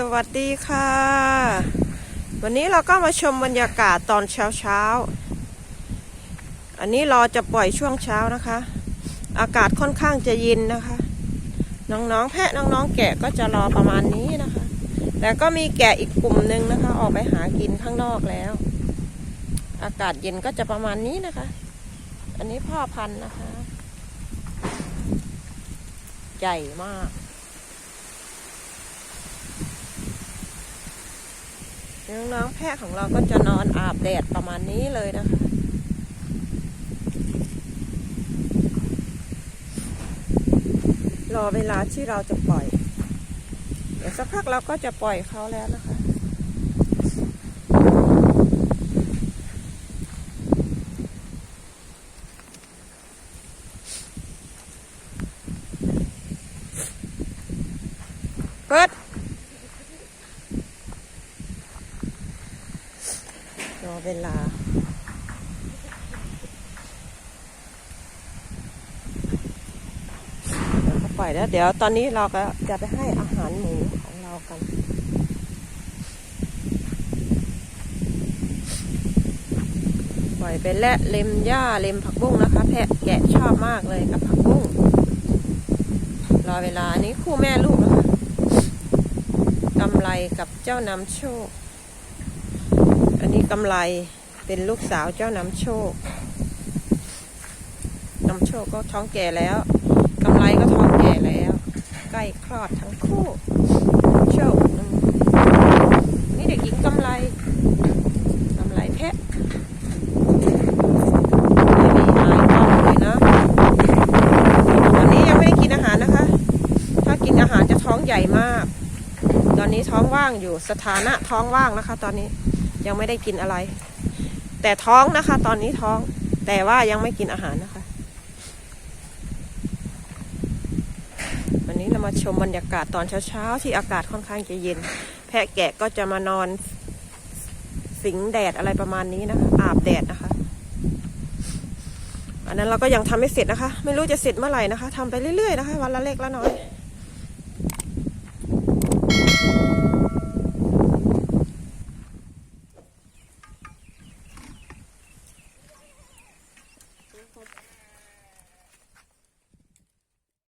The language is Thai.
สวัสดีค่ะ วันนี้เราก็มาชมบรรยากาศตอนเช้าเช้า อันนี้รอจะปล่อยช่วงเช้านะคะ อากาศค่อนข้างจะเย็นนะคะ น้องๆแพะน้องๆแกะก็จะรอประมาณนี้นะคะ แต่ก็มีแกะอีกกลุ่มหนึ่งนะคะ ออกไปหากินข้างนอกแล้ว อากาศเย็นก็จะประมาณนี้นะคะ อันนี้พ่อพันธุ์นะคะ ใหญ่มาก น้องๆแพะของเราก็จะนอนอาบแดดประมาณนี้เลยนะคะรอเวลาที่เราจะปล่อย เดี๋ยวสักพักเราก็จะปล่อยเขาแล้วนะคะเปิด รอ เวลา เดี๋ยวก็ปล่อยแล้ว เดี๋ยวตอนนี้เราก็จะไปให้อาหารหมูของเรากันปล่อยไปและเล็มหญ้าเล็มผักบุ้งนะคะ แพะแกะชอบมากเลยกับผักบุ้งรอเวลานี้คู่แม่ลูกนะคะกำไรกับเจ้านำโชค กำไรเป็นลูกสาวเจ้านำโชค นำโชคก็ท้องแก่แล้วกำไรก็ท้องแก่แล้ว ใกล้คลอดทั้งคู่โชคนี่เด็กหญิงกำไรกำไรแพะไม่มีอายกล้องเลยนะตอนนี้ยังไม่ได้กินอาหารนะคะถ้ากินอาหารจะท้องใหญ่มาก ตอนนี้ท้องว่างอยู่สถานะท้องว่างนะคะ ตอนนี้ ยังไม่ได้กินอะไร แต่ท้องนะคะ ตอนนี้ท้อง แต่ว่ายังไม่กินอาหารนะคะ วันนี้เรามาชมบรรยากาศตอนเช้าๆ ที่อากาศค่อนข้างจะเย็น แพะแกะก็จะมานอน สิงแดดอะไรประมาณนี้นะคะ อาบแดดนะคะ อันนั้นเราก็ยังทำไม่เสร็จนะคะ ไม่รู้จะเสร็จเมื่อไหร่นะคะทำไปเรื่อยๆนะคะ วันละเล็กละน้อย